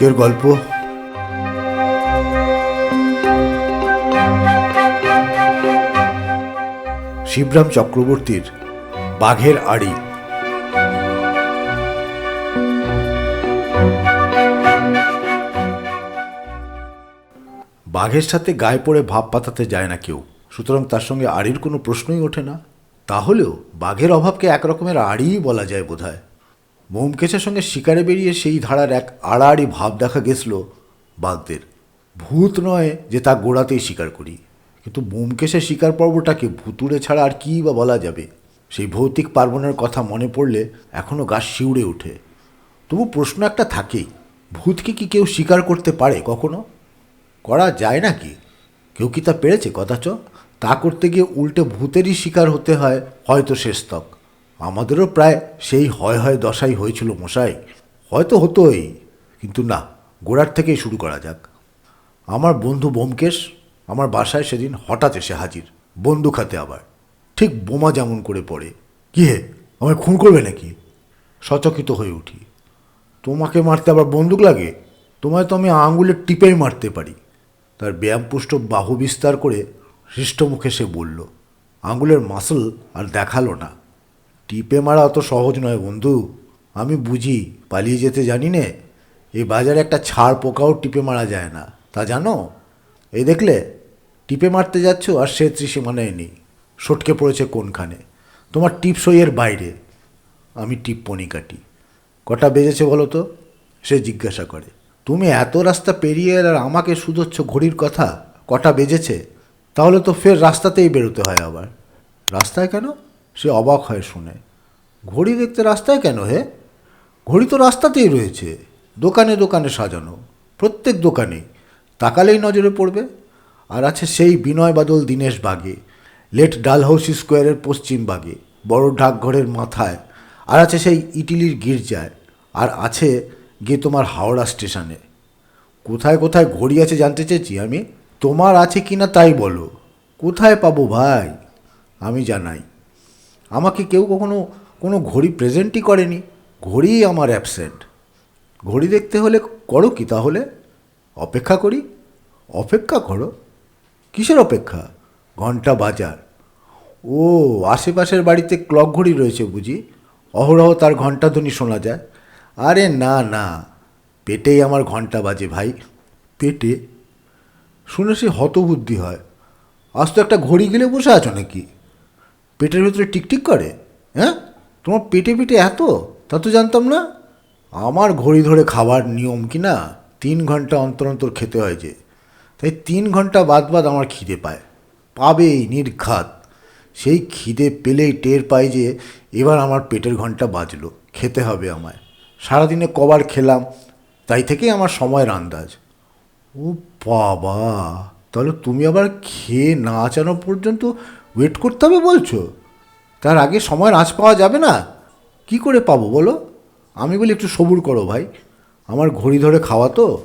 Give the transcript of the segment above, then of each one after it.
আজকের গল্প। শিবরাম চক্রবর্তীর বাঘের আড়ি। বাঘের সাথে গায়ে পড়ে ভাব পাতাতে যায় না কেউ। সুতরাং তার সঙ্গে আড়ির কোনো প্রশ্নই ওঠে না। তাহলেও বাঘের অভাবকে একরকমের আড়িই বলা যায় বোধহয়। মোমকেশের সঙ্গে শিকারে বেরিয়ে সেই ধারার এক আড়াআড়ি ভাব দেখা গেছিল বাঘদের। ভূত নয় যে তা গোড়াতেই স্বীকার করি। কিন্তু মোমকেশের শিকার পর্বটাকে ভুতুড়ে ছাড়া আর কী বা বলা যাবে? সেই ভৌতিক পার্বণের কথা মনে পড়লে এখনও গা শিউড়ে ওঠে। তবু প্রশ্ন একটা থাকেই, ভূতকে কি কেউ স্বীকার করতে পারে কখনো? করা যায় নাকি? কেউ কি তা পেরেছে? কথাচ তা করতে গিয়ে উল্টে ভূতেরই শিকার হতে হয়, হয়তো শেষতক আমাদেরও প্রায় সেই হয় হয় দশাই হয়েছিল মশাই। হয়তো হতোই, কিন্তু না, গোড়ার থেকেই শুরু করা যাক। আমার বন্ধু বোমকেশ আমার বাসায় সেদিন হঠাৎ এসে হাজির, বন্দুক হাতে আবার। ঠিক বোমা যেমন করে পড়ে। কি হে, আমায় খুন করবে নাকি? সচকিত হয়ে উঠি। তোমাকে মারতে আবার বন্দুক লাগে? তোমায় তো আমি আঙুলের টিপেই মারতে পারি। তার ব্যায়ামপুষ্ট বাহু বিস্তার করে হৃষ্টমুখে সে বলল, আঙুলের মাসল আর দেখাল না। টিপে মারা অত সহজ নয়, বন্ধু। আমি বুঝি, পালিয়ে যেতে জানি নে। এই বাজারে একটা ছাড় পোকাও টিপে মারা যায় না। তা জানো? এই দেখলে, টিপে মারতে যাচ্ছ আর সে ত্রিসীমানায় নেই। সটকে পড়েছে কোনখানে? তোমার টিপ সইয়ের বাইরে। আমি টিপ পনি কাটি কটা বেজেছে বলো তো? সে জিজ্ঞাসা করে। তুমি এত রাস্তা পেরিয়ে আর আমাকে শুধোচ্ছ ঘড়ির কথা? কটা বেজেছে? তাহলে তো ফের রাস্তাতেই বেরোতে হয় আবার। রাস্তায় কেন? সে অবাক হয় শুনে। ঘড়ি দেখতে রাস্তায় কেন হে? ঘড়ি তো রাস্তাতেই রয়েছে, দোকানে দোকানে সাজানো, প্রত্যেক দোকানে। তাকালেই নজরে পড়বে। আর আছে সেই বিনয় বাদল দীনেশ বাগে, লেট ডালহাউসি স্কোয়ারের পশ্চিম বাগে, বড় ডাকঘরের মাথায়। আর আছে সেই ইটিলির গির্জায়। আর আছে গিয়ে তোমার হাওড়া স্টেশনে। কোথায় কোথায় ঘড়ি আছে জানতে চেয়েছি আমি? তোমার আছে কি না তাই বলো। কোথায় পাবো ভাই? আমি জানাই। আমাকে কেউ কখনো কোনো ঘড়ি প্রেজেন্টই করেনি। ঘড়িই আমার অ্যাবসেন্ট ঘড়ি দেখতে হলে করো কি তাহলে? অপেক্ষা করি? অপেক্ষা করো? কিসের অপেক্ষা? ঘণ্টা বাজার। ও, আশেপাশের বাড়িতে ক্লক ঘড়ি রয়েছে বুঝি? অহরহ তার ঘণ্টাধ্বনি শোনা যায়। আরে না না, পেটেই আমার ঘণ্টা বাজে ভাই। পেটে? শুনে সে হতবুদ্ধি হয়। আজ তো একটা ঘড়ি গেলে বসে আছো নাকি? পেটের ভেতরে টিকটিক করে? হ্যাঁ? তোমার পেটে পেটে এত? তা তো জানতাম না। আমার ঘড়ি ধরে খাবার নিয়ম কি না? তিন ঘণ্টা অন্তর অন্তর খেতে হয় যে। তাই তিন ঘণ্টা বাদ বাদ আমার খিদে পায়। পাবেই, নির্ঘাত। সেই খিদে পেলেই টের পাই যে এবার আমার পেটের ঘণ্টা বাজলো। খেতে হবে আমায়। সারাদিনে কবার খেলাম। তাই থেকেই আমার সময়ের আন্দাজ। ও বাবা! তাহলে তুমি আবার খেয়ে না আচানো পর্যন্ত ওয়েট করতে হবে বলছো? তার আগে সময়ের আঁচ পাওয়া যাবে না? কি করে পাবো বলো? আমি বলি একটু সবুর করো ভাই। আমার ঘড়ি ধরে খাওয়া তো।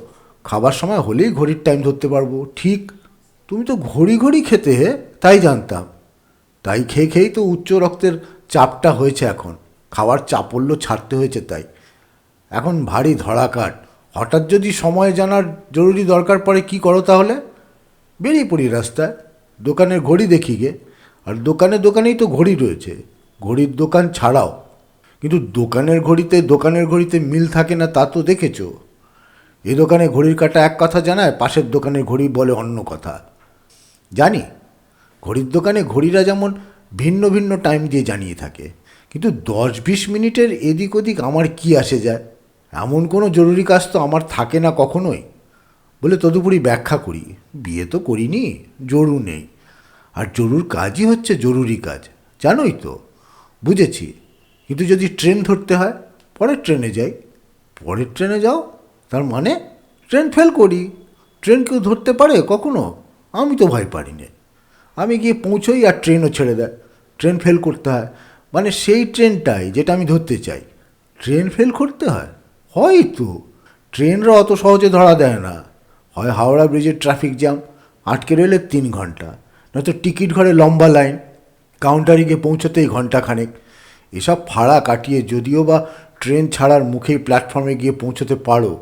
খাবার সময় হলেই ঘড়ির টাইম ধরতে পারব। ঠিক। তুমি তো ঘড়ি ঘড়ি খেতে হে, তাই জানতাম। তাই খেয়ে খেয়েই তো উচ্চ রক্তের চাপটা হয়েছে এখন। খাওয়ার চাপল্য ছাড়তে হয়েছে তাই। এখন ভারী ধরাকাট হঠাৎ যদি সময় জানার জরুরি দরকার পড়ে, কি করো তাহলে? বেরিয়ে পড়ি রাস্তায়। দোকানের ঘড়ি দেখি গে। আর দোকানে দোকানেই তো ঘড়ি রয়েছে। ঘড়ির দোকান ছাড়াও। কিন্তু দোকানের ঘড়িতে দোকানের ঘড়িতে মিল থাকে না, তা তো দেখেছ? এ দোকানে ঘড়ির কাটা এক কথা জানায়, পাশের দোকানের ঘড়ি বলে অন্য কথা। জানি, ঘড়ির দোকানে ঘড়িরা যেমন ভিন্ন ভিন্ন টাইম দিয়ে জানিয়ে থাকে, কিন্তু দশ বিশ মিনিটের এদিক ওদিক আমার কি আসে যায়? এমন কোনো জরুরি কাজ তো আমার থাকে না কখনোই। বলে তদুপরি ব্যাখ্যা করি। বিয়ে তো করিনি, জরুর নেই। আর জরুর কাজই হচ্ছে জরুরি কাজ। জানোই তো। বুঝেছি। কিন্তু যদি ট্রেন ধরতে হয়, পরের ট্রেনে যাই। পরের ট্রেনে যাও, তার মানে ট্রেন ফেল করি। ট্রেন কেউ ধরতে পারে? কখনো? আমি তো ভয় পারি না আমি গিয়ে পৌঁছোই আর ট্রেনও ছেড়ে দেয়। ট্রেন ফেল করতে হয়। মানে সেই ট্রেনটাই যেটা আমি ধরতে চাই। ট্রেন ফেল করতে হয়? হয় তো। ট্রেনরা অত সহজে ধরা দেয় না। হয় হাওড়া ব্রিজের ট্রাফিক জ্যাম। আটকে রইলে তিন ঘণ্টা। নয়তো টিকিট ঘরে লম্বা লাইন কাউন্টারে গিয়ে পৌঁছতেই ঘন্টাখানেক এসব ফাড়া কাটিয়ে যদিও বা ট্রেন ছাড়ার মুখেই প্ল্যাটফর্মে গিয়ে পৌঁছতে পারো,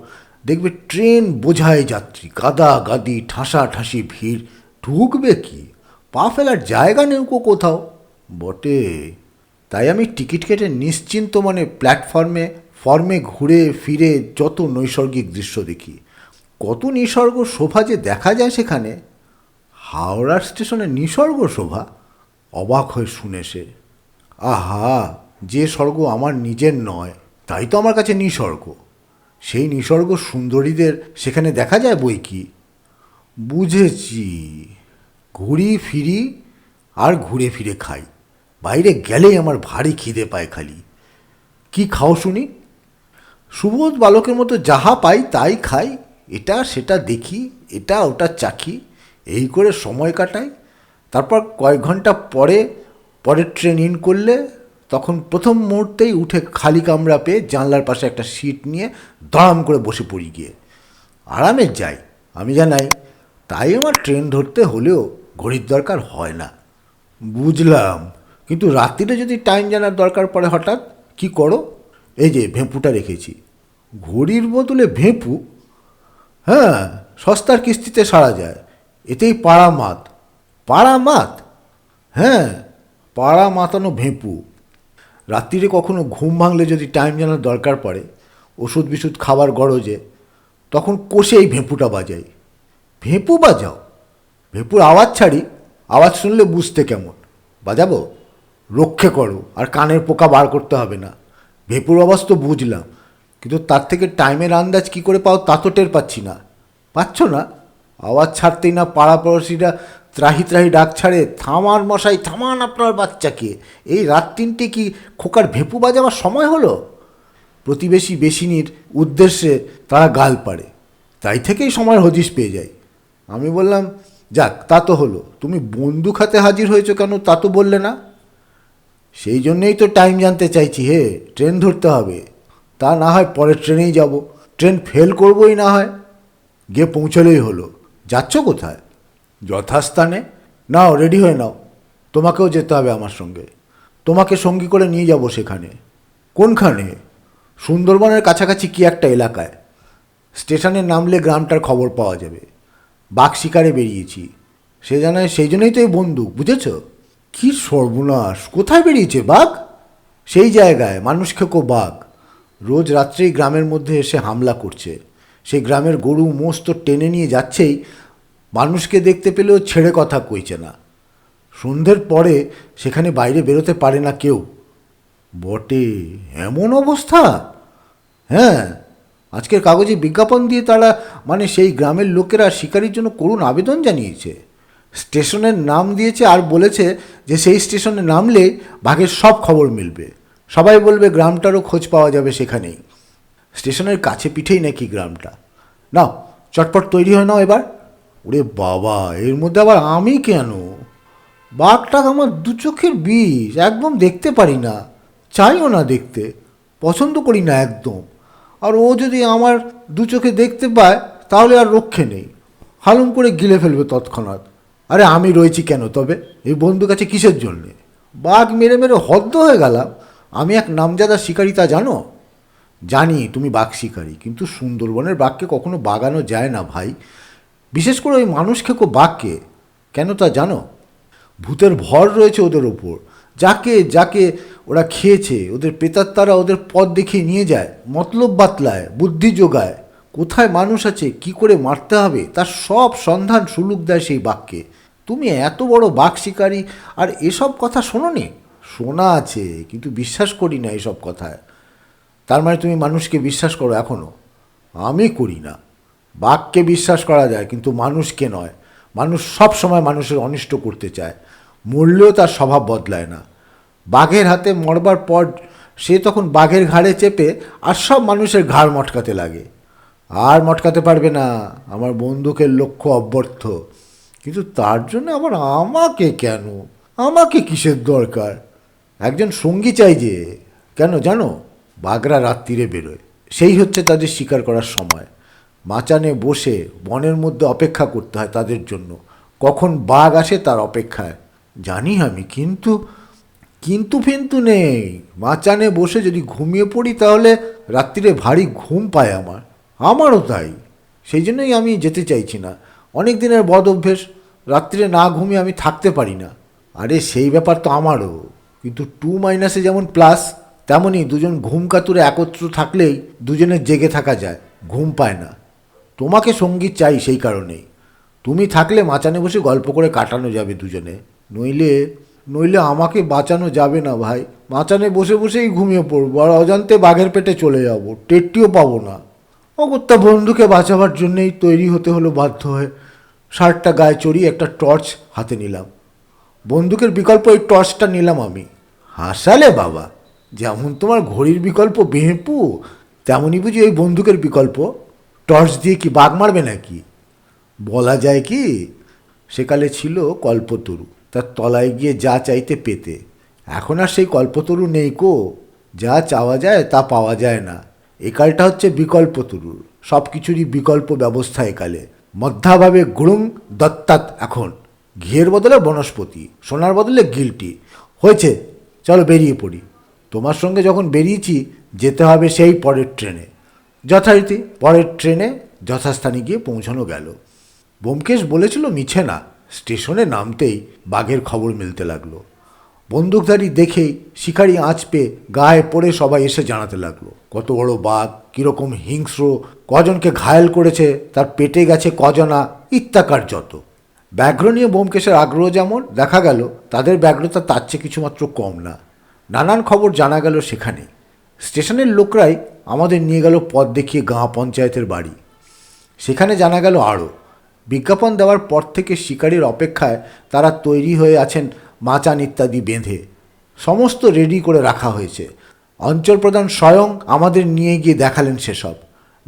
দেখবে ট্রেন বোঝায় যাত্রী, গাদা গাদি ঠাসা ঠাসি ভিড়। ঢুকবে কি? পা ফেলার জায়গা নেউকো কোথাও। বটে। তাই আমি টিকিট কেটে নিশ্চিন্ত মানে প্ল্যাটফর্মে ফর্মে ঘুরে ফিরে যত নৈসর্গিক দৃশ্য দেখি, কত নিসর্গ শোভা যে দেখা যায় সেখানে হাওড়ার স্টেশনে নিসর্গ শোভা, অবাক হয়ে শুনে সে, আহা, যে স্বর্গ আমার নিজের নয়, তাই তো আমার কাছে নিসর্গ। সেই নিসর্গ সুন্দরীদের সেখানে দেখা যায় বই কি? বুঝেছি, ঘুরি ফিরি আর ঘুরে ফিরে খাই। বাইরে গেলেই আমার ভারী খিদে পায় খালি। কি খাও শুনি? সুবোধ বালকের মতো যাহা পাই তাই খাই, এটা সেটা দেখি, এটা ওটা চাখি এই করে সময় কাটাই, তারপর কয়েক ঘণ্টা পরে, পরের ট্রেন ইন করলে, তখন প্রথম মুহূর্তেই উঠে খালি কামরা পেয়ে জানলার পাশে একটা সিট নিয়ে দড়াম করে বসে পড়ি গিয়ে। আরামে যাই, আমি জানাই, তাই আমার ট্রেন ধরতে হলেও ঘড়ির দরকার হয় না। বুঝলাম, কিন্তু রাত্রিরে যদি টাইম জানার দরকার পড়ে হঠাৎ, কি করো? এই যে ভেঁপুটা রেখেছি। ঘড়ির বদলে ভেঁপু? হ্যাঁ সস্তার কিস্তিতে সারা যায়। এতেই পাড়া মাত পাড়া মাত হ্যাঁ পাড়া মাতানো ভেঁপু। রাত্রিরে কখনো ঘুম ভাঙলে যদি টাইম জানার দরকার পড়ে ওষুধ বিষুধ খাবার গরজে, তখন কষে এই ভেঁপুটা বাজাই। ভেঁপু বাজাও? ভেঁপুর আওয়াজ ছাড়ি, আওয়াজ শুনলে বুঝতে কেমন? বাজাবো? রক্ষে করো, আর কানের পোকা বার করতে হবে না। ভেঁপুর আওয়াজ তো বুঝলাম, কিন্তু তার থেকে টাইমের আন্দাজ কি করে পাও তা তো টের পাচ্ছি না। পাচ্ছ না? আওয়াজ ছাড়তেই না পাড়াপড়শিরা ত্রাহি ত্রাহি ডাক ছাড়ে থামার মশাই, থামান আপনার বাচ্চাকে। এই রাত তিনটে কি খোকার ভেপু বাজাবার সময় হলো? প্রতিবেশী বেশিনীর উদ্দেশ্যে তারা গাল পাড়ে। তাই থেকেই সময় হদিশ পেয়ে যায়। আমি বললাম, যাক, তা তো হলো। তুমি বন্দুক হাতে হাজির হয়েছো কেন তা তো বললে না? সেই জন্যেই তো টাইম জানতে চাইছি হে, ট্রেন ধরতে হবে। তা না হয় পরের ট্রেনেই যাব। ট্রেন ফেল করবই না হয়। গিয়ে পৌঁছলেই হলো। যাচ্ছ কোথায়? যথাস্থানে? নাও রেডি হয়ে নাও। তোমাকেও যেতে হবে আমার সঙ্গে। তোমাকে সঙ্গী করে নিয়ে যাব সেখানে। কোনখানে? সুন্দরবনের কাছাকাছি কি একটা এলাকায়? স্টেশনে নামলে গ্রামটার খবর পাওয়া যাবে। বাঘ শিকারে বেরিয়েছি। সে জানায় সেই জন্যই তো এই বন্দুক, বুঝেছ? কি সর্বনাশ! কোথায় বেরিয়েছে বাঘ? সেই জায়গায়, মানুষ খেকো বাঘ। রোজ রাত্রেই গ্রামের মধ্যে এসে হামলা করছে। সেই গ্রামের গরু মোষ তো টেনে নিয়ে যাচ্ছেই, মানুষকে দেখতে পেলেও ছেড়ে কথা কইছে না। সন্ধ্যের পরে সেখানে বাইরে বেরোতে পারে না কেউ। বটে, এমন অবস্থা? হ্যাঁ আজকের কাগজে বিজ্ঞাপন দিয়ে তারা মানে সেই গ্রামের লোকেরা শিকারির জন্য করুণ আবেদন জানিয়েছে। স্টেশনের নাম দিয়েছে আর বলেছে যে সেই স্টেশনে নামলে বাঘের সব খবর মিলবে। সবাই বলবে গ্রামটারও খোঁজ পাওয়া যাবে সেখানেই। স্টেশনের কাছে পিঠেই নাকি গ্রামটা। নাও, চটপট তৈরি হয় নাও এবার। ওরে বাবা, এর মধ্যে আবার আমি কেন? বাঘটা আমার দু চোখের বিষ, একদম দেখতে পারি না। চাইও না দেখতে, পছন্দ করি না একদম। আর ও যদি আমার দু চোখে দেখতে পায়, তাহলে আর রক্ষে নেই। হালুম করে গিলে ফেলবে তৎক্ষণাৎ। আরে আমি রয়েছি কেন তবে? এই বন্ধু কাছে কিসের জন্যে? বাঘ মেরে মেরে হদ্দ হয়ে গেলাম। আমি এক নামজাদা শিকারী তা জানো? জানি তুমি বাঘ শিকারী, কিন্তু সুন্দরবনের বাঘকে কখনো বাগানো যায় না ভাই। বিশেষ করে ওই মানুষ খেকো বাঘকে, কেন তা জানো? ভূতের ভর রয়েছে ওদের ওপর। যাকে যাকে ওরা খেয়েছে, ওদের প্রেতাত্মারা ওদের পথ দেখিয়ে নিয়ে যায়, মতলব বাতলায়, বুদ্ধি যোগায়। কোথায় মানুষ আছে, কি করে মারতে হবে, তার সব সন্ধান সুলুক দেয় সেই বাঘকে। তুমি এত বড় বাঘ শিকারী, আর এসব কথা শোনোনি? শোনা আছে, কিন্তু বিশ্বাস করি না এসব কথায়। তার মানে তুমি মানুষকে বিশ্বাস করো এখনও আমি করি না। বাঘকে বিশ্বাস করা যায়, কিন্তু মানুষকে নয়। মানুষ সব সময় মানুষের অনিষ্ট করতে চায়। মরলেও তার স্বভাব বদলায় না। বাঘের হাতে মরবার পর সে তখন বাঘের ঘাড়ে চেপে আর সব মানুষের ঘাড় মটকাতে লাগে। আর মটকাতে পারবে না। আমার বন্দুকের লক্ষ্য অব্যর্থ। কিন্তু তার জন্য আবার আমাকে কেন? আমাকে কিসের দরকার? একজন সঙ্গী চাই যে। কেন? জানো? বাঘরা রাত্রিরে বেরোয়। সেই হচ্ছে তাদের শিকার করার সময়। মাচানে বসে বনের মধ্যে অপেক্ষা করতে হয় তাদের জন্য। কখন বাঘ আসে তার অপেক্ষায়, জানি আমি, কিন্তু কিন্তু ফিন্তু নেই। মাচানে বসে যদি ঘুমিয়ে পড়ি তাহলে রাত্রিরে ভারী ঘুম পায় আমার। আমারও তাই। সেই জন্যই আমি যেতে চাইছি না। অনেক দিনের বদ অভ্যেস। রাত্রিরে না ঘুমিয়ে আমি থাকতে পারি না। আরে সেই ব্যাপার তো আমারও। কিন্তু টু মাইনাসে যেমন প্লাস তেমনই দুজন ঘুম কাতুরে একত্র থাকলেই দুজনের জেগে থাকা যায়, ঘুম পায় না। তোমাকে সংগীত চাই সেই কারণেই। তুমি থাকলে মাচানে বসে গল্প করে কাটানো যাবে দুজনে। নইলে নইলে আমাকে বাঁচানো যাবে না ভাই। মাচানে বসে বসেই ঘুমিয়ে পড়ব আর অজান্তে বাঘের পেটে চলে যাব। টেটটিও পাবো না। অগত্যা বন্ধুকে বাঁচাবার জন্যেই তৈরি হতে হলো বাধ্য হয়ে। শার্টটা গায়ে চড়িয়ে একটা টর্চ হাতে নিলাম। বন্দুকের বিকল্প এই টর্চটা নিলাম আমি। হাসালে বাবা। যেমন তোমার ঘড়ির বিকল্প বেহেপু তেমনই বুঝি ওই বন্দুকের বিকল্প? টর্চ দিয়ে কি বাঘ মারবে নাকি? বলা যায় কি, সেকালে ছিল কল্পতরু তার তলায় গিয়ে যা চাইতে পেতে। এখন আর সেই কল্পতরু নেই কো, যা চাওয়া যায় তা পাওয়া যায় না। একালটা হচ্ছে বিকল্প তরুর সব কিছুরই বিকল্প ব্যবস্থা একালে। মধ্যাভাবে গুড়ুং দত্তাত এখন, ঘিয়ের বদলে বনস্পতি, সোনার বদলে গিলটি। হয়েছে, চলো বেরিয়ে পড়ি। তোমার সঙ্গে যখন বেরিয়েছি, যেতে হবে সেই পরের ট্রেনে। যথারীতি পরের ট্রেনে যথাস্থানে গিয়ে পৌঁছানো গেল। ব্যোমকেশ বলেছিল, মিছে না, স্টেশনে নামতেই বাঘের খবর মিলতে লাগল। বন্দুকধারী দেখেই শিকারি আঁচ পেয়ে গায়ে পড়ে সবাই এসে জানাতে লাগল, কত বড় বাঘ, কীরকম হিংস্র, কজনকে ঘায়েল করেছে, তার পেটে গেছে কজনা, ইত্যাকার যত। ব্যাঘ্র নিয়ে বোমকেশের আগ্রহ যেমন দেখা গেল, তাদের ব্যাঘ্রতা তার চেয়ে কিছুমাত্র কম না। নানান খবর জানা গেল সেখানে। স্টেশনের লোকরাই আমাদের নিয়ে গেল পথ দেখিয়ে গাঁ পঞ্চায়েতের বাড়ি। সেখানে জানা গেল আরও। বিজ্ঞাপন দেওয়ার পর থেকে শিকারির অপেক্ষায় তারা তৈরি হয়ে আছেন মাচান ইত্যাদি বেঁধে। সমস্ত রেডি করে রাখা হয়েছে। অঞ্চল প্রধান স্বয়ং আমাদের নিয়ে গিয়ে দেখালেন সেসব।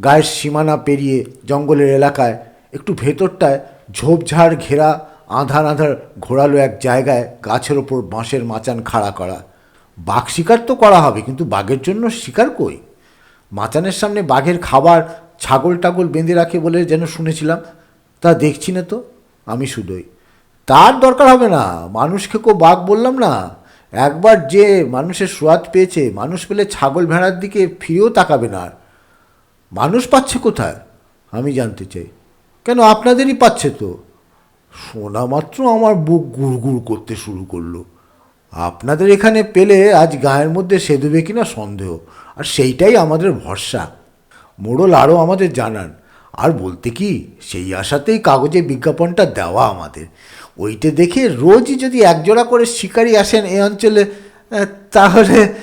গায়ের সীমানা পেরিয়ে জঙ্গলের এলাকায় একটু ভেতরটায় ঝোপঝাড় ঘেরা আধার আধার ঘোরালো এক জায়গায় গাছের ওপর বাঁশের মাচান খাড়া করা। বাঘ শিকার তো করা হবে, কিন্তু বাঘের জন্য শিকার কই? মাচানের সামনে বাঘের খাবার ছাগল টাগল বেঁধে রাখে বলে যেন শুনেছিলাম, তা দেখছি না তো, আমি শুধুই। তার দরকার হবে না, মানুষকে কো বাঘ বললাম না। একবার যে মানুষের সোয়াদ পেয়েছে, মানুষ পেলে ছাগল ভেড়ার দিকে ফিরেও তাকাবে না আর। মানুষ পাচ্ছে কোথায়? আমি জানতে চাই। কেন আপনাদেরই পাচ্ছে তো? শোনা মাত্র আমার বুক গুড়গুড় করতে শুরু করল। আপনাদের এখানে পেলে আজ গায়ের মধ্যে সে দেবে কিনা সন্দেহ, আর সেইটাই আমাদের ভরসা। মোড়ল আরও আমাদের জানান, আর বলতে কি, সেই আশাতেই কাগজে বিজ্ঞাপনটা দেওয়া আমাদের। ওইটা দেখে রোজই যদি একজোড়া করে শিকারি আসেন এ অঞ্চলে তাহলে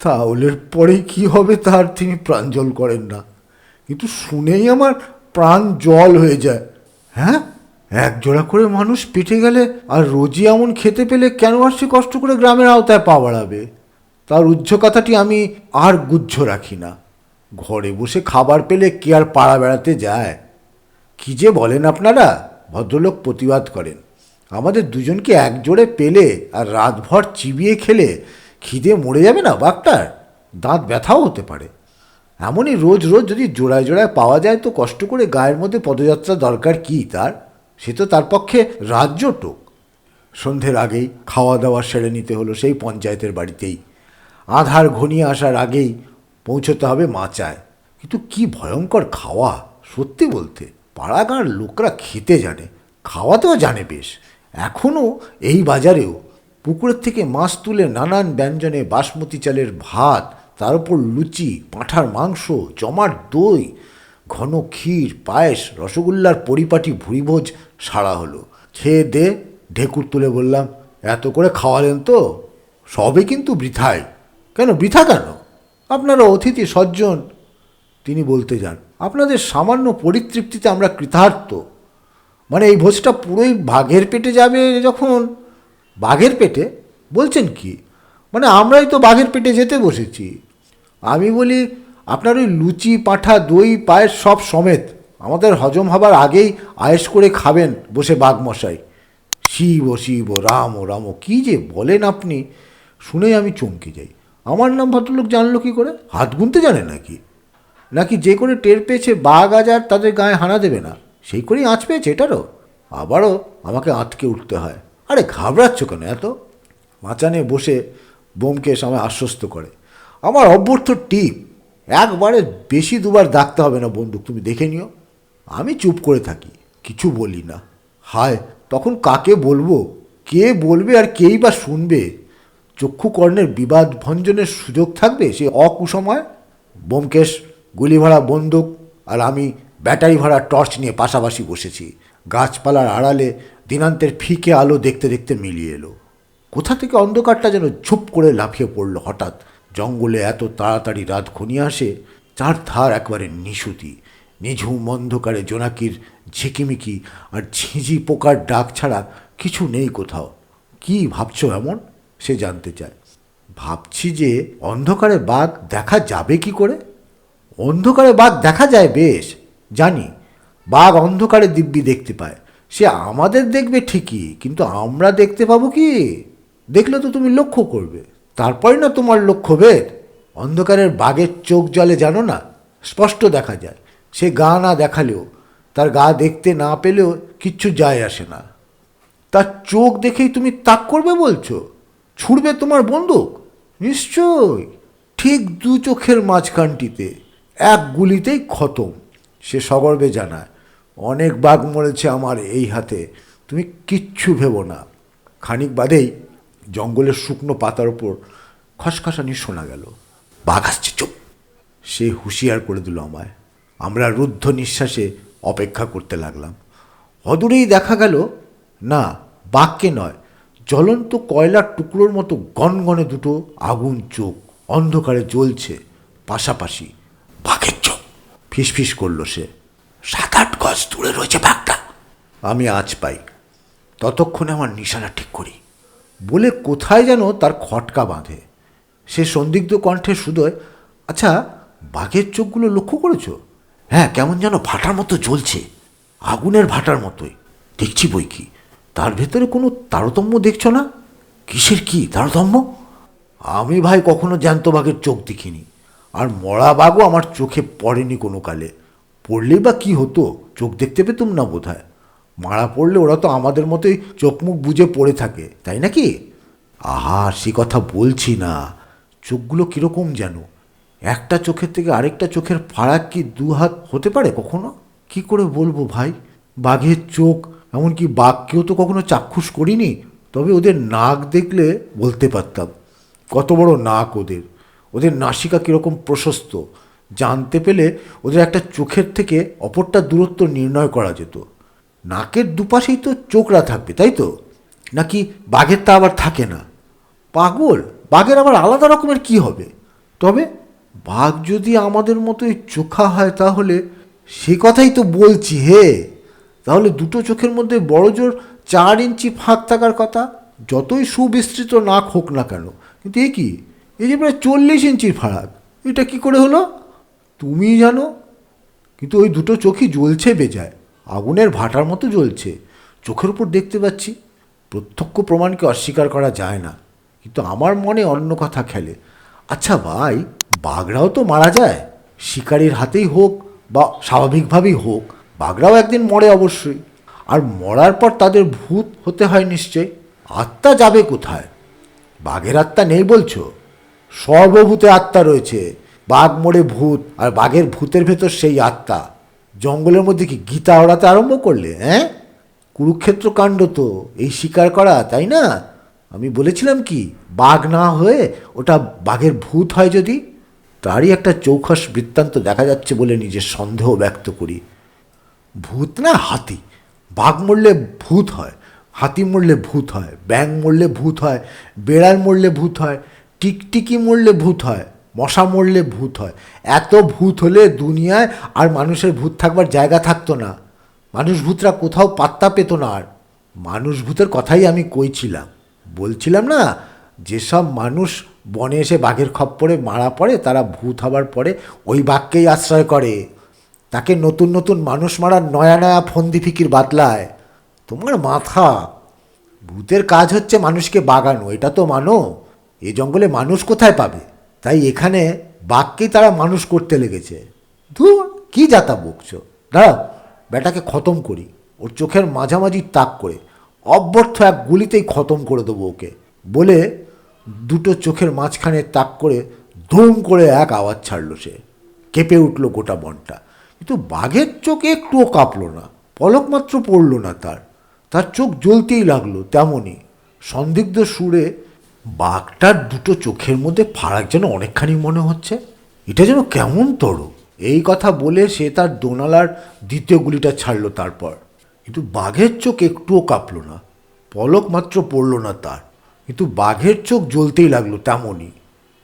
তাহলে পরে কি হবে তার তিনি প্রাঞ্জল করেন না। কিন্তু শুনেই আমার প্রাণ জল হয়ে যায়। হ্যাঁ? এক জোড়া করে মানুষ পেটে গেলে আর রোজই এমন খেতে পেলে কেন আর সে কষ্ট করে গ্রামের আওতায় পা বাড়াবে? তার উজ্জ্ব কথাটি আমি আর গুজ্জ রাখি না। ঘরে বসে খাবার পেলে কে আর পাড়া বেড়াতে যায়? কি যে বলেন আপনারা? ভদ্রলোক প্রতিবাদ করেন। আমাদের দুজনকে এক জোড়ে পেলে আর রাতভর চিবিয়ে খেলে খিদে মরে যাবে না বাঘটার দাঁত ব্যথাও হতে পারে। এমনই রোজ রোজ যদি জোড়ায় জোড়ায় পাওয়া যায় তো কষ্ট করে গায়ের মধ্যে পদযাত্রা দরকার কি তার? সে তো তার পক্ষে রাজ্য টোক। সন্ধ্যের আগেই খাওয়া দাওয়া সেরে নিতে হলো সেই পঞ্চায়েতের বাড়িতেই। আধার ঘনিয়ে আসার আগেই পৌঁছতে হবে মাচায়। কিন্তু কি ভয়ঙ্কর খাওয়া, সত্যি বলতে। পাড়াগাঁর লোকরা খেতে জানে, খাওয়াতেও জানে বেশ। এখনও এই বাজারেও পুকুরের থেকে মাছ তুলে নানান ব্যঞ্জনে বাসমতি চালের ভাত, তার উপর লুচি, পাঁঠার মাংস জমাট দই, ঘন ক্ষীর, পায়েস, রসগোল্লার পরিপাটি ভুরিভোজ সারা হলো। খেয়ে দে, ঢেকুর তুলে বললাম, এত করে খাওয়ালেন তো? সবে কিন্তু বৃথায়। কেন, বৃথা কেন? আপনারা অতিথি, সজ্জন। তিনি বলতে যান, আপনাদের সামান্য পরিতৃপ্তিতে আমরা কৃতার্থ। মানে এই ভোজটা পুরোই বাঘের পেটে যাবে যখন? বাঘের পেটে? বলছেন কি? মানে আমরাই তো বাঘের পেটে যেতে বসেছি। আমি বলি, আপনার ওই লুচি, পাঁঠা, দই, পায়েস সব সমেত আমাদের হজম হবার আগেই আয়েস করে খাবেন বসে বাঘ মশাই শিব শিব রাম ও রাম, কী যে বলেন আপনি, শুনেই আমি চমকে যাই। আমার নাম ভদ্রলোক জানলো কি করে? হাত গুনতে জানে নাকি? নাকি যে করে টের পেয়েছে বাঘ আজ আর তাদের গায়ে হানা দেবে না? সেই করেই আঁচ পেয়েছে এটারও? আবারও আমাকে আঁতকে উঠতে হয়। আরে ঘাবড়াচ্ছ কেন এত? মাচানে বসে বোমকেশ আমায় আশ্বস্ত করে। আমার অভ্যর্থ টিপ, একবারে বেশি দুবার ডাকতে হবে না বন্দুক, তুমি দেখে নিও। আমি চুপ করে থাকি, কিছু বলি না। হায়, তখন কাকে বলব? কে বলবে আর কেই বা শুনবে? চক্ষু কর্ণের বিবাদ ভঞ্জনের সুযোগ থাকবে সে অকুসময়? বোমকেশ গুলি ভরা বন্দুক, আর আমি ব্যাটারি ভাড়া টর্চ নিয়ে পাশাপাশি বসেছি। গাছপালার আড়ালে দিনান্তের ফিকে আলো দেখতে দেখতে মিলিয়ে এলো। কোথা থেকে অন্ধকারটা যেন ঝুপ করে লাফিয়ে পড়ল হঠাৎ? জঙ্গলে এত তাড়াতাড়ি রাত ঘনিয়ে আসে চার ধার একবারে নিশুতি। নিঝুম অন্ধকারে জোনাকির ঝিকিমিকি আর ঝিঝি পোকার ডাক ছাড়া কিছু নেই কোথাও। কি ভাবছ এমন? সে জানতে চায়। ভাবছি যে অন্ধকারে বাঘ দেখা যাবে কি করে? অন্ধকারে বাঘ দেখা যায় বেশ, জানি। বাঘ অন্ধকারে দিব্যি দেখতে পায়। সে আমাদের দেখবে ঠিকই, কিন্তু আমরা দেখতে পাবো কি? দেখলে তো তুমি লক্ষ্য করবে। তারপরে না তোমার লক্ষ্য ভেদ অন্ধকারের বাঘের চোখ জলে জানো না? স্পষ্ট দেখা যায়। সে গা না দেখালেও, তার গা দেখতে না পেলেও কিচ্ছু যায় আসে না। তার চোখ দেখেই তুমি তাক করবে বলছো? ছুড়বে তোমার বন্দুক? নিশ্চয় ঠিক দু চোখের মাঝখানটিতে, এক গুলিতেই খতম। সে সগর্বে জানায়, অনেক বাঘ মরেছে আমার এই হাতে, তুমি কিচ্ছু ভেবো না। খানিক বাদেই জঙ্গলের শুকনো পাতার ওপর খসখসানি শোনা গেল। বাঘ আসছে, চুপ। সে হুঁশিয়ার করে দিল আমায় আমরা রুদ্ধ নিঃশ্বাসে অপেক্ষা করতে লাগলাম। অদূরেই দেখা গেল, না বাঘকে নয়, জ্বলন্ত কয়লার টুকরোর মতো গনগনে দুটো আগুন চোখ অন্ধকারে জ্বলছে। পাশাপাশি বাঘের চোখ ফিসফিস করল সে। সাত আট গজ দূরে রয়েছে বাঘটা। আমি আঁচ পাই। ততক্ষণে আমার নিশানা ঠিক করি। বলে কোথায় যেন তার খটকা বাঁধে। সে সন্দিগ্ধ কণ্ঠে সুদয় আচ্ছা বাঘের চোখগুলো লক্ষ্য করেছ? হ্যাঁ কেমন যেন ভাটার মতো জ্বলছে। আগুনের ভাটার মতোই। দেখছি বই কি। তার ভেতরে কোনো তারতম্য দেখছ না? কিসের কি তারতম্য? আমি ভাই কখনো জ্যান্ত বাঘের চোখ দেখিনি। আর মরা বাঘও আমার চোখে পড়েনি কোনো কালে। পড়লেই বা কি হতো? চোখ দেখতে পেতুম না বোধ মারা পড়লে ওরা তো আমাদের মতোই চোখ মুখ বুঝে পড়ে থাকে, তাই নাকি? আহা, সে কথা বলছি না। চোখগুলো কীরকম যেন? একটা চোখের থেকে আরেকটা চোখের ফারাক কি দু হাত হতে পারে কখনো? কি করে বলব ভাই? বাঘের চোখ, এমনকি বাঘকেও তো কখনো চাক্ষুষ করিনি। তবে ওদের নাক দেখলে বলতে পারতাম। কত বড় নাক ওদের। ওদের নাসিকা কীরকম প্রশস্ত। জানতে পেলে ওদের একটা চোখের থেকে অপরটা দূরত্ব নির্ণয় করা যেত। নাকের দুপাশেই তো চোখরা থাকবে, তাই তো? নাকি বাঘের তা আবার থাকে না? পাগল! বাঘের আবার আলাদা রকমের কি হবে? তবে বাঘ যদি আমাদের মতোই চোখা হয় তাহলে সে কথাই তো বলছি হে। তাহলে দুটো চোখের মধ্যে বড় জোর চার ইঞ্চি ফাঁক থাকার কথা? যতই সুবিস্তৃত নাক হোক না কেন। কিন্তু এ কি? এই যে প্রায় চল্লিশ ইঞ্চির ফারাক এটা কি করে হলো? তুমি জানো? কিন্তু ওই দুটো চোখই জ্বলছে বেজায়। আগুনের ভাটার মতো জ্বলছে। চোখের উপর দেখতে পাচ্ছি, প্রত্যক্ষ প্রমাণকে অস্বীকার করা যায় না। কিন্তু আমার মনে অন্য কথা খেলে। আচ্ছা ভাই বাঘরাও তো মারা যায়। শিকারির হাতেই হোক বা স্বাভাবিকভাবেই হোক বাঘরাও একদিন মরে অবশ্যই। আর মরার পর তাদের ভূত হতে হয় নিশ্চয়। আত্মা যাবে কোথায়? বাঘের আত্মা নেই বলছো? সর্বভূতে আত্মা রয়েছে। বাঘ মরে ভূত, আর বাঘের ভূতের ভেতর সেই আত্মা। জঙ্গলের মধ্যে কি গীতা ওড়াতে আরম্ভ করলে হ্যাঁ? কুরুক্ষেত্র কাণ্ড তো, এই স্বীকার করা, তাই না? আমি বলেছিলাম কি, বাঘ না হয়ে ওটা বাঘের ভূত হয় যদি। তারই একটা চৌখস বৃত্তান্ত দেখা যাচ্ছে বলে নিজের সন্দেহ ব্যক্ত করি। ভূত না হাতি? বাঘ মরলে ভূত হয়, হাতি মরলে ভূত হয় ব্যাং মরলে ভূত হয়, বেড়াল মরলে ভূত হয়, টিকটিকি মরলে ভূত হয়, মশা মরলে ভূত হয়। এত ভূত হলে দুনিয়ায় আর মানুষের ভূত থাকবার জায়গা থাকতো না। মানুষ ভূতরা কোথাও পাত্তা পেত না আর। মানুষ ভূতের কথাই আমি কইছিলাম। বলছিলাম না, যেসব মানুষ বনে এসে বাঘের খপ্পরে মারা পড়ে, তারা ভূত হবার পরে ওই বাঘকেই আশ্রয় করে। তাকে নতুন নতুন মানুষ মারার নয়া নয়া ফন্দি ফিকির বাতলায়। তোমার মাথা। ভূতের কাজ হচ্ছে মানুষকে বাগানো, এটা তো মানো। এ জঙ্গলে মানুষ কোথায় পাবে? তাই এখানে বাঘকেই তারা মানুষ করতে লেগেছে। ধুর কি যাতা বকছ? দাঁড়াও, বেটাকে খতম করি। ওর চোখের মাঝামাঝি তাক করে, অব্যর্থ এক গুলিতেই খতম করে দেবো ওকে। বলে দুটো চোখের মাঝখানে তাক করে ধুম করে এক আওয়াজ ছাড়লো সে। কেঁপে উঠল গোটা বনটা। কিন্তু বাঘের চোখ একটুও কাঁপলো না। পলক মাত্র পড়ল না তার। তার চোখ জ্বলতেই লাগল তেমনই। সন্দিগ্ধ সুরে বাঘটার দুটো চোখের মধ্যে ফারাক যেন অনেকখানি মনে হচ্ছে। এটা যেন কেমন তড়ো এই কথা বলে সে তার দোনালার দ্বিতীয় গুলিটা ছাড়লো তারপর। কিন্তু বাঘের চোখ একটুও কাঁপলো না। পলক মাত্র পড়ল না তার। কিন্তু বাঘের চোখ জ্বলতেই লাগল তেমনই।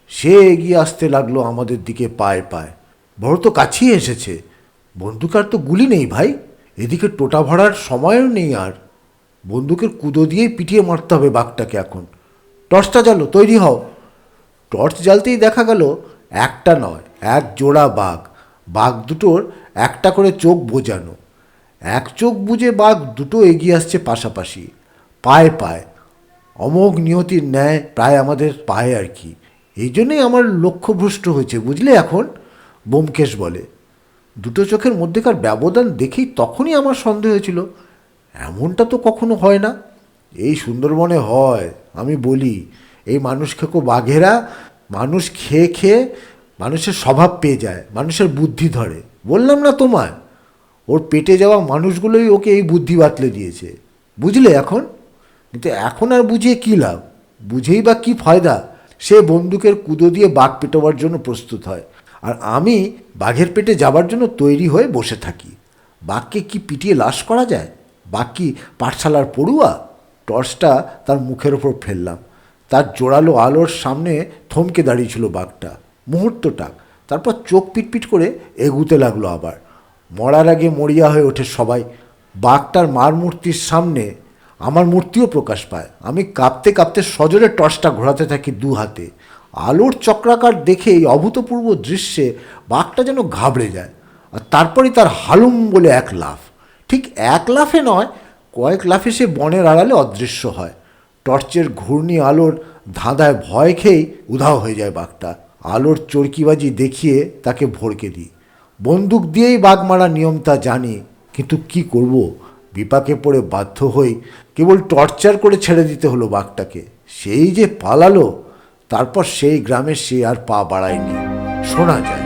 সে এগিয়ে আসতে লাগল আমাদের দিকে পায়ে পায়ে। বড় তো কাছেই এসেছে। বন্দুকার তো গুলি নেই ভাই। এদিকে টোটা ভরার সময়ও নেই আর। বন্দুকের কুদো দিয়েই পিটিয়ে মারতে হবে বাঘটাকে এখন। টর্চটা জ্বালো, তৈরি হও। টর্চ জ্বালতেই দেখা গেল একটা নয়, এক জোড়া বাঘ। বাঘ দুটোর একটা করে চোখ বোঝানো। এক চোখ বুঝে বাঘ দুটো এগিয়ে আসছে পাশাপাশি, পায়ে পায়ে। অমোঘ নিয়তির ন্যায় প্রায় আমাদের পায়ে আর কি। এই জন্যই আমার লক্ষ্যভ্রষ্ট হয়েছে, বুঝলে এখন? বোমকেশ বলে। দুটো চোখের মধ্যেকার ব্যবধান দেখেই তখনই আমার সন্দেহ হয়েছিল, এমনটা তো কখনো হয় না। এই সুন্দরবনে হয়, আমি বলি, এই মানুষ খেকো বাঘেরা, মানুষ খেয়ে খেয়ে মানুষের স্বভাব পেয়ে যায়, মানুষের বুদ্ধি ধরে। বললাম না তোমায়, ওর পেটে যাওয়া মানুষগুলোই ওকে এই বুদ্ধি বাতলে দিয়েছে। বুঝলে এখন? কিন্তু এখন আর বুঝিয়ে কী লাভ? বুঝেই বা কী ফায়দা? সে বন্দুকের কুদো দিয়ে বাঘ পেটোবার জন্য প্রস্তুত হয়। আর আমি বাঘের পেটে যাবার জন্য তৈরি হয়ে বসে থাকি। বাঘকে কি পিটিয়ে লাশ করা যায়? বাঘ কি পাঠশালার পড়ুয়া? টর্চটা তার মুখের ওপর ফেললাম। তার জোরালো আলোর সামনে থমকে দাঁড়িয়েছিল বাঘটা। মুহূর্তটা। তারপর চোখ পিটপিট করে এগুতে লাগল আবার। মরার আগে মরিয়া হয়ে ওঠে সবাই। বাঘটার মার মূর্তির সামনে আমার মূর্তিও প্রকাশ পায়। আমি কাঁপতে কাঁপতে সজোরে টর্চটা ঘোরাতে থাকি দু হাতে। আলোর চক্রাকার দেখে এই অভূতপূর্ব দৃশ্যে বাঘটা যেন ঘাবড়ে যায়। আর তারপরেই তার হালুম বলে এক লাফ। ঠিক এক লাফে নয়, কয়েক লাফে সে বনের আড়ালে অদৃশ্য হয়। টর্চের ঘূর্ণি আলোর ধাঁধায় ভয় খেয়েই উধাও হয়ে যায় বাঘটা। আলোর চরকিবাজি দেখিয়ে তাকে ভরকে দিই। বন্দুক দিয়েই বাঘ মারা নিয়ম তা জানি, কিন্তু কি করব? বিপাকে পড়ে বাধ্য হই কেবল টর্চার করে ছেড়ে দিতে হলো বাঘটাকে। সেই যে পালালো, তারপর সেই গ্রামে সে আর পা বাড়ায়নি। শোনা যায়